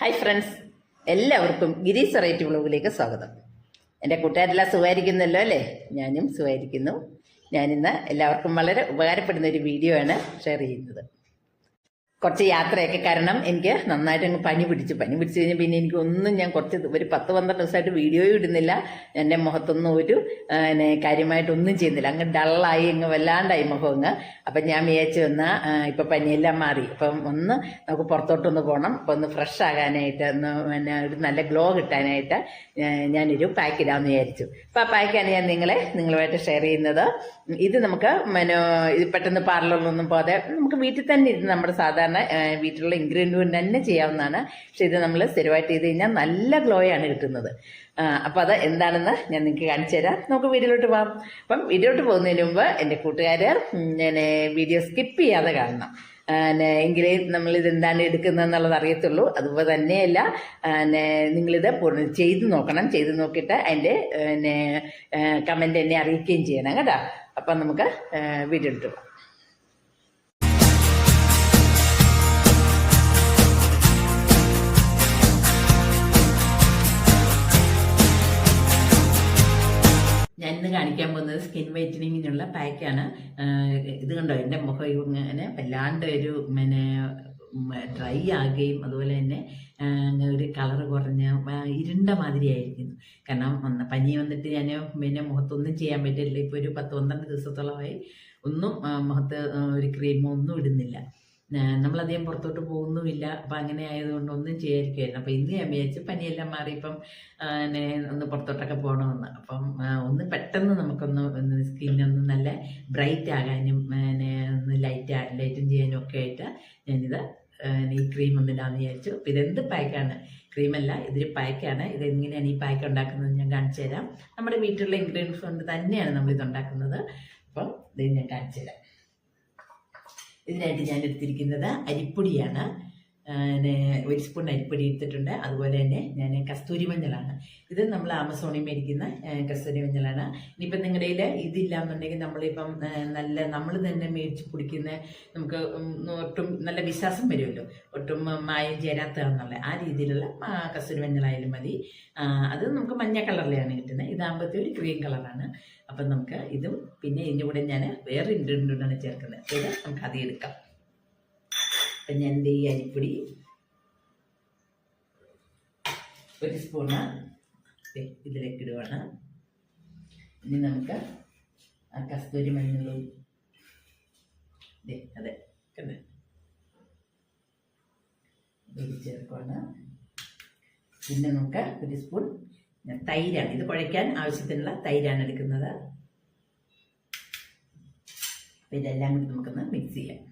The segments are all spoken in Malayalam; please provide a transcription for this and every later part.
ഹായ് ഫ്രണ്ട്സ് എല്ലാവർക്കും ഗിരീസ് വെറൈറ്റി വ്ളോഗിലേക്ക് സ്വാഗതം. എന്റെ കൂട്ടുകാരെല്ലാം സുഖമായിരിക്കുന്നല്ലോ അല്ലേ? ഞാനും സുഖമായിരിക്കുന്നു. ഞാനിന്ന് എല്ലാവർക്കും വളരെ ഉപകാരപ്പെടുന്ന ഒരു വീഡിയോ ആണ് ഷെയർ ചെയ്യുന്നത്. കുറച്ച് യാത്രയൊക്കെ കാരണം എനിക്ക് നന്നായിട്ട് അങ്ങ് പനി പിടിച്ചു. പനി പിടിച്ചു കഴിഞ്ഞാൽ പിന്നെ എനിക്ക് ഒന്നും ഞാൻ കുറച്ച് ഒരു പത്ത് പന്ത്രണ്ട് ദിവസമായിട്ട് വീഡിയോയും ഇടുന്നില്ല. എന്റെ മുഖത്തൊന്നും ഒരു പിന്നെ കാര്യമായിട്ടൊന്നും ചെയ്യുന്നില്ല. അങ്ങ് ഡള്ളായി അങ്ങ് വല്ലാണ്ടായി മുഖം അങ്ങ് അപ്പം ഞാൻ വിചാരിച്ചു വന്നാൽ ഇപ്പം പനിയെല്ലാം മാറി. അപ്പം ഒന്ന് നമുക്ക് പുറത്തോട്ടൊന്ന് പോകണം അപ്പം ഒന്ന് ഫ്രഷ് ആകാനായിട്ട് ഒന്ന് പിന്നെ ഒരു നല്ല ഗ്ലോ കിട്ടാനായിട്ട് ഞാനൊരു പാക്ക് ഇടാമെന്ന് വിചാരിച്ചു. അപ്പം ആ പാക്കാണ് ഞാൻ നിങ്ങളെ നിങ്ങളുമായിട്ട് ഷെയർ ചെയ്യുന്നത്. ഇത് നമുക്ക് പിന്നെ ഇത് പെട്ടെന്ന് പാർലറിലൊന്നും പോകാതെ നമുക്ക് വീട്ടിൽ തന്നെ ഇരുന്ന് നമ്മുടെ സാധാരണ ആ, വീട്ടിലുള്ള ഇൻഗ്രീഡിയന്റ് കൊണ്ട് തന്നെ ചെയ്യാവുന്നതാണ്. പക്ഷെ ഇത് നമ്മൾ സ്ഥിരമായിട്ട് ചെയ്ത് കഴിഞ്ഞാൽ നല്ല ആണ് കിട്ടുന്നത്. അപ്പം അത് എന്താണെന്ന് ഞാൻ നിങ്ങൾക്ക് കാണിച്ചു തരാം. നമുക്ക് വീഡിയോയിലോട്ട് പോകാം അപ്പം വീഡിയോയിലോട്ട് പോകുന്നതിന് മുമ്പ് എന്റെ കൂട്ടുകാർ ഞാൻ വീഡിയോ സ്കിപ്പ് ചെയ്യാതെ കാണണം. ആ, നമ്മൾ എങ്കിലേ നമ്മളിത് എന്താണ് എടുക്കുന്നതെന്നുള്ളത് അറിയത്തുള്ളൂ. അതുപോലെ തന്നെയല്ല നിങ്ങളിത് ചെയ്ത് നോക്കണം. ചെയ്ത് നോക്കിയിട്ട് അതിന്റെ കമന്റ് എന്നെ അറിയിക്കുകയും ചെയ്യണം കേട്ടോ. അപ്പം നമുക്ക് വീഡിയോ എടുത്തു പാക്കാണ് ഇത് കണ്ടോ? എന്റെ മുഖം ഇങ്ങനെ വല്ലാണ്ട് ഒരു പിന്നെ ഡ്രൈ ആകുകയും അതുപോലെ തന്നെ ഒരു കളർ കുറഞ്ഞ ഇരുണ്ട മാതിരി ആയിരിക്കുന്നു. കാരണം പനി വന്നിട്ട് ഞാൻ പിന്നെ മുഖത്തൊന്നും ചെയ്യാൻ പറ്റില്ല. ഇപ്പോൾ ഒരു പത്ത് പന്ത്രണ്ട് ദിവസത്തോളമായി ഒന്നും മുഖത്ത് ഒരു ക്രീമോ ഒന്നും ഇടുന്നില്ല. നമ്മളധികം പുറത്തോട്ട് പോകുന്നുമില്ല. അപ്പം അങ്ങനെ ആയതുകൊണ്ട് ഒന്നും ചെയ്യാതിരിക്കുമായിരുന്നു അപ്പം ഇന്ന് ഞാൻ വിചാരിച്ചു പനിയെല്ലാം മാറി ഇപ്പം ഒന്ന് പുറത്തോട്ടൊക്കെ പോകണമെന്ന്. അപ്പം ഒന്ന് പെട്ടെന്ന് നമുക്കൊന്ന് സ്കിന്നൊന്ന് നല്ല ബ്രൈറ്റ് ആകാനും ഒന്ന് ലൈറ്റ് ലൈറ്റും ചെയ്യാനും ഒക്കെ ആയിട്ട് ഞാനിത് ഈ ക്രീം ഒന്ന് ഇടാമെന്ന് വിചാരിച്ചു. അപ്പം ഇതെന്ത് പാക്കാണ് ക്രീമല്ല ഇതൊരു പാക്കാണ് ഇത് എങ്ങനെയാണ് ഈ പാക്ക് ഉണ്ടാക്കുന്നത് ഞാൻ കാണിച്ചു തരാം. നമ്മുടെ വീട്ടിലുള്ള ഇൻഗ്രീഡിയൻസ് കൊണ്ട് തന്നെയാണ് നമ്മൾ ഇത് ഉണ്ടാക്കുന്നത്. അപ്പം ഇത് ഞാൻ കാണിച്ചു തരാം. ഇതിനായിട്ട് ഞാൻ എടുത്തിരിക്കുന്നത് അരിപ്പൊടിയാണ്. ഒരു സ്പൂൺ അരിപ്പൊടി എടുത്തിട്ടുണ്ട് അതുപോലെ തന്നെ ഞാൻ കസ്തൂരി മഞ്ഞളാണ്. ഇത് നമ്മൾ ആമസോണിൽ മേടിക്കുന്ന കസ്തൂരി മഞ്ഞളാണ്. ഇനിയിപ്പം നിങ്ങളുടെ കയ്യിൽ ഇതില്ല എന്നുണ്ടെങ്കിൽ നമ്മളിപ്പം നല്ല നമ്മൾ തന്നെ മേടിച്ച് കുടിക്കുന്ന നമുക്ക് ഒട്ടും നല്ല വിശ്വാസം വരുമല്ലോ. ഒട്ടും മായം ചേരാത്തതാണെന്നുള്ള ആ രീതിയിലുള്ള കസ്തൂരി മഞ്ഞളായാലും മതി. അത് നമുക്ക് മഞ്ഞ കളറിലാണ് കിട്ടുന്നത്. ഇതാകുമ്പോഴത്തെ ഒരു ഗ്രീൻ കളറാണ്. അപ്പം നമുക്ക് ഇതും പിന്നെ ഇതിന്റെ കൂടെ ഞാൻ വേറെ ഇൻഗ്രീഡിയന്റാണ് ചേർക്കുന്നത്. ഇത് നമുക്ക് അത് എടുക്കാം. അപ്പം ഞാൻ എന്ത് ഈ അരിപ്പൊടി? ഒരു സ്പൂണ്. ഇതിലേക്ക് ഇടുവാണ്. ഇനി നമുക്ക് ആ കസ്തൂരി മഞ്ഞളും. അതെ ചേർക്കുവാണ്. പിന്നെ നമുക്ക് ഒരു സ്പൂൺ തൈരാണ്. ഇത് കുഴയ്ക്കാൻ ആവശ്യത്തിനുള്ള തൈരാണ് എടുക്കുന്നത്. ഇതെല്ലാം കൂടി നമുക്കൊന്ന് മിക്സ് ചെയ്യാം.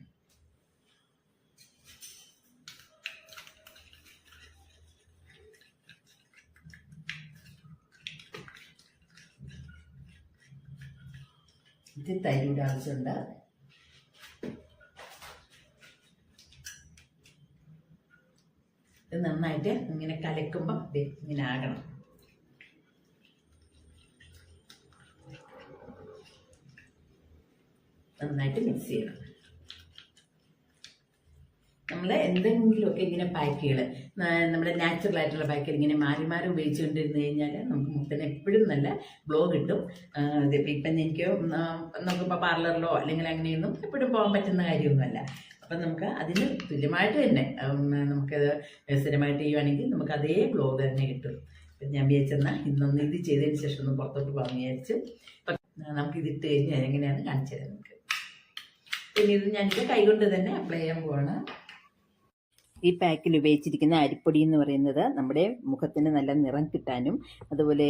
ഇത് തരിയുടെ ആവശ്യമുണ്ട്. ഇത് നന്നായിട്ട് ഇങ്ങനെ കലക്കുമ്പോൾ ദേ ഇങ്ങനെ ആകണം. നന്നായിട്ട് മിക്സ് ചെയ്യണം. നമ്മൾ എന്തെങ്കിലുമൊക്കെ ഇങ്ങനെ പാക്കുകൾ നമ്മുടെ നാച്ചുറൽ ആയിട്ടുള്ള പാക്കുകൾ ഇങ്ങനെ മാറി മാറി ഉപയോഗിച്ചുകൊണ്ടിരുന്ന് കഴിഞ്ഞാൽ നമുക്ക് മുഖത്തിന് എപ്പോഴും നല്ല ഗ്ലോ കിട്ടും. ഇപ്പം എനിക്ക് നമുക്കിപ്പോൾ പാർലറിലോ അല്ലെങ്കിൽ അങ്ങനെയൊന്നും എപ്പോഴും പോകാൻ പറ്റുന്ന കാര്യമൊന്നുമല്ല. അപ്പം നമുക്ക് അതിന് തുല്യമായിട്ട് തന്നെ നമുക്ക് നമുക്കത് സ്ഥിരമായിട്ട് ചെയ്യുവാണെങ്കിൽ നമുക്ക് അതേ ഗ്ലോ തന്നെ കിട്ടും. ഞാൻ വിചാരിച്ചെന്നാൽ ഇന്നൊന്ന് ഇത് ചെയ്തതിന് ശേഷം ഒന്ന് പുറത്തോട്ട് പോകാൻ വിചാരിച്ച് ഇപ്പം ഇട്ട് കഴിഞ്ഞാൽ എങ്ങനെയാണ് കാണിച്ചു തരാം നമുക്ക്. പിന്നെ ഇത് ഞാനിത് കൈകൊണ്ട് തന്നെ അപ്ലൈ ചെയ്യാൻ പോവാണ്. ഈ പാക്കിൽ ഉപയോഗിച്ചിരിക്കുന്ന അരിപ്പൊടി എന്ന് പറയുന്നത് നമ്മുടെ മുഖത്തിന് നല്ല നിറം കിട്ടാനും അതുപോലെ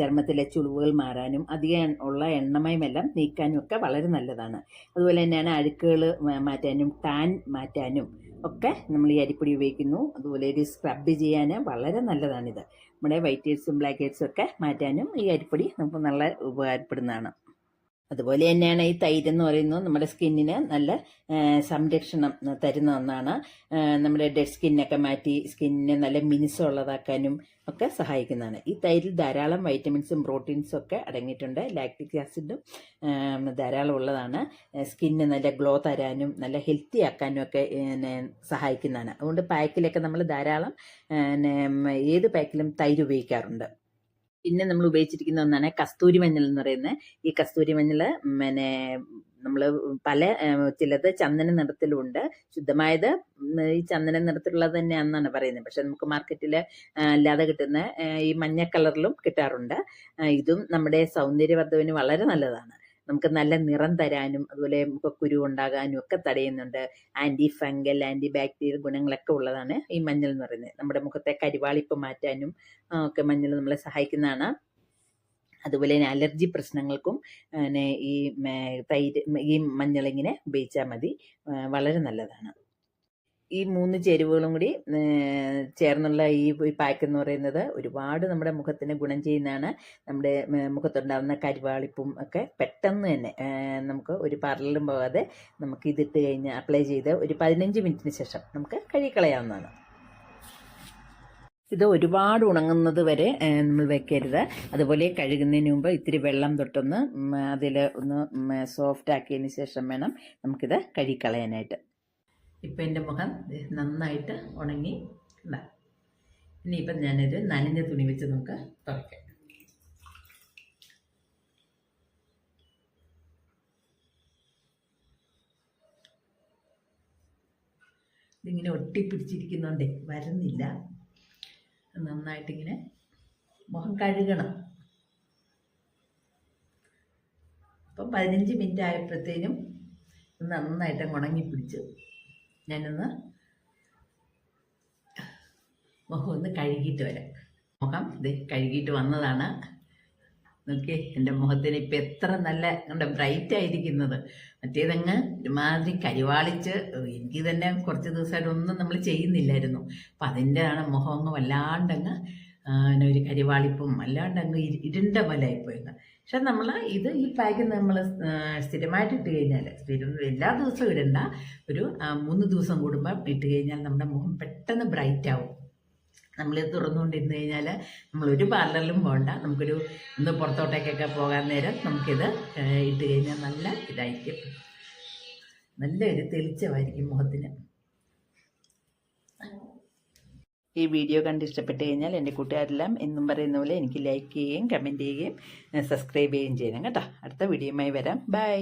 ചർമ്മത്തിലെ ചുളിവുകൾ മാറാനും അധികം ഉള്ള എണ്ണമയമെല്ലാം നീക്കാനും ഒക്കെ വളരെ നല്ലതാണ്. അതുപോലെ തന്നെയാണ് അഴുക്കുകൾ മാറ്റാനും ടാൻ മാറ്റാനും ഒക്കെ നമ്മൾ ഈ അരിപ്പൊടി ഉപയോഗിക്കുന്നു. അതുപോലെ ഒരു സ്ക്രബ് ചെയ്യാൻ വളരെ നല്ലതാണിത്. നമ്മുടെ വൈറ്റ് ഹെഡ്സും ബ്ലാക്ക് ഹെഡ്സും ഒക്കെ മാറ്റാനും ഈ അരിപ്പൊടി നമുക്ക് നല്ല ഉപകാരപ്പെടുന്നതാണ്. അതുപോലെ തന്നെയാണ് ഈ തൈര് എന്ന് പറയുന്നത് നമ്മുടെ സ്കിന്നിന് നല്ല സംരക്ഷണം തരുന്ന ഒന്നാണ്. നമ്മുടെ ഡെഡ് സ്കിന്നൊക്കെ മാറ്റി സ്കിന്നിനെ നല്ല മിനുസമുള്ളതാക്കാനും ഒക്കെ സഹായിക്കുന്നതാണ്. ഈ തൈരിൽ ധാരാളം വൈറ്റമിൻസും പ്രോട്ടീൻസും ഒക്കെ അടങ്ങിയിട്ടുണ്ട്. ലാക്ടിക് ആസിഡും ധാരാളം ഉള്ളതാണ്. സ്കിന്ന് നല്ല ഗ്ലോ തരാനും നല്ല ഹെൽത്തി ആക്കാനും ഒക്കെ സഹായിക്കുന്നതാണ്. അതുകൊണ്ട് പാക്കിലൊക്കെ നമ്മൾ ധാരാളം ഏത് പാക്കിലും തൈര് ഉപയോഗിക്കാറുണ്ട്. പിന്നെ നമ്മൾ ഉപയോഗിച്ചിരിക്കുന്ന ഒന്നാണ് കസ്തൂരി മഞ്ഞൾ എന്ന് പറയുന്നത്. ഈ കസ്തൂരി മഞ്ഞൾ പിന്നെ നമ്മൾ പല ചിലത് ചന്ദന നിറത്തിലുണ്ട്. ശുദ്ധമായത് ഈ ചന്ദന നിറത്തിലുള്ളത് തന്നെയാണെന്നാണ് പറയുന്നത്. പക്ഷെ നമുക്ക് മാർക്കറ്റിൽ അല്ലാതെ കിട്ടുന്ന ഈ മഞ്ഞ കളറിലും കിട്ടാറുണ്ട്. ഇതും നമ്മുടെ സൗന്ദര്യവർദ്ധവിന് വളരെ നല്ലതാണ്. നമുക്ക് നല്ല നിറം തരാനും അതുപോലെ മുഖക്കുരു ഉണ്ടാകാനും ഒക്കെ തടയുന്നുണ്ട്. ആന്റി ഫംഗൽ ആന്റി ബാക്ടീരിയൽ ഗുണങ്ങളൊക്കെ ഉള്ളതാണ് ഈ മഞ്ഞൾ എന്ന് പറയുന്നത്. നമ്മുടെ മുഖത്തെ കരിവാളിപ്പ് മാറ്റാനും ഒക്കെ മഞ്ഞൾ നമ്മളെ സഹായിക്കുന്നതാണ്. അതുപോലെ തന്നെ അലർജി പ്രശ്നങ്ങൾക്കും പിന്നെ ഈ തൈര് ഈ മഞ്ഞളിങ്ങനെ ഉപയോഗിച്ചാൽ മതി. വളരെ നല്ലതാണ്. ഈ മൂന്ന് ചേരുവകളും കൂടി ചേർന്നുള്ള ഈ പാക്ക് എന്ന് പറയുന്നത് ഒരുപാട് നമ്മുടെ മുഖത്തിന് ഗുണം ചെയ്യുന്നതാണ്. നമ്മുടെ മുഖത്തുണ്ടാകുന്ന കരിവാളിപ്പും ഒക്കെ പെട്ടെന്ന് തന്നെ നമുക്ക് ഒരു പാർലറിലും പോകാതെ നമുക്ക് ഇതിട്ട് കഴിഞ്ഞ് അപ്ലൈ ചെയ്ത് ഒരു പതിനഞ്ച് മിനിറ്റിന് ശേഷം നമുക്ക് കഴുകിക്കളയാവുന്നതാണ്. ഇത് ഒരുപാട് ഉണങ്ങുന്നത് വരെ നമ്മൾ വെക്കരുത്. അതുപോലെ കഴുകുന്നതിന് മുമ്പ് ഇത്തിരി വെള്ളം തൊട്ടൊന്ന് അതിൽ ഒന്ന് സോഫ്റ്റ് ആക്കിയതിന് ശേഷം വേണം നമുക്കിത് കഴുകിക്കളയാനായിട്ട്. ഇപ്പം എന്റെ മുഖം നന്നായിട്ട് ഉണങ്ങി ഇതാ. ഇനിയിപ്പം ഞാനൊരു നനഞ്ഞ തുണി വെച്ച് നമുക്ക് തുറക്കാം. ഇതിങ്ങനെ ഒട്ടിപ്പിടിച്ചിരിക്കുന്നുണ്ടേ വരുന്നില്ല. നന്നായിട്ടിങ്ങനെ മുഖം കഴുകണം. അപ്പം പതിനഞ്ച് മിനിറ്റ് ആയപ്പോഴത്തേനും നന്നായിട്ട് ഉണങ്ങിപ്പിടിച്ചു ഞാനൊന്ന് മുഖം ഒന്ന് കഴുകിയിട്ട് വരാം. മുഖം ഇത് കഴുകിയിട്ട് വന്നതാണ്. നോക്കിയേ എന്റെ മുഖത്തിന് ഇപ്പം എത്ര നല്ല നമ്മുടെ ബ്രൈറ്റ് ആയിരിക്കുന്നത്. മറ്റേതങ്ങ് ഒരുമാതിരി കരിവാളിച്ച് എനിക്ക് തന്നെ കുറച്ച് ദിവസമായിട്ട് ഒന്നും നമ്മൾ ചെയ്യുന്നില്ലായിരുന്നു. അപ്പം അതിന്റെ ആണ് മുഖം അങ്ങ് വല്ലാണ്ടങ്ങ് പിന്നെ ഒരു കരിവാളിപ്പും ഇരു- ഇരുണ്ട പോലെ ആയിപ്പോയെന്ന് പക്ഷെ നമ്മൾ ഇത് ഈ പാക്ക് നമ്മൾ സ്ഥിരമായിട്ട് ഇട്ട് കഴിഞ്ഞാൽ സ്ഥിരം എല്ലാ ദിവസവും ഇടണ്ട. ഒരു മൂന്ന് ദിവസം കൂടുമ്പോൾ ഇട്ട് കഴിഞ്ഞാൽ നമ്മുടെ മുഖം പെട്ടെന്ന് ബ്രൈറ്റ് ആവും. നമ്മളിത് തുറന്നുകൊണ്ടിരുന്ന് കഴിഞ്ഞാൽ നമ്മളൊരു പാർലറിലും പോകണ്ട നമുക്കൊരു ഒന്ന് പുറത്തോട്ടേക്കൊക്കെ പോകാൻ നേരം നമുക്കിത് ഇട്ട് കഴിഞ്ഞാൽ നല്ല ഇതായിരിക്കും. നല്ലൊരു തെളിച്ചമായിരിക്കും മുഖത്തിന്. ഈ വീഡിയോ കണ്ട് ഇഷ്ടപ്പെട്ട് കഴിഞ്ഞാൽ എന്റെ കൂട്ടുകാരെല്ലാം എന്നും പറയുന്ന പോലെ എനിക്ക് ലൈക്ക് ചെയ്യുകയും കമന്റ് ചെയ്യുകയും സബ്സ്ക്രൈബ് ചെയ്യുകയും ചെയ്യണം കേട്ടോ. അടുത്ത വീഡിയോയുമായി വരാം. ബൈ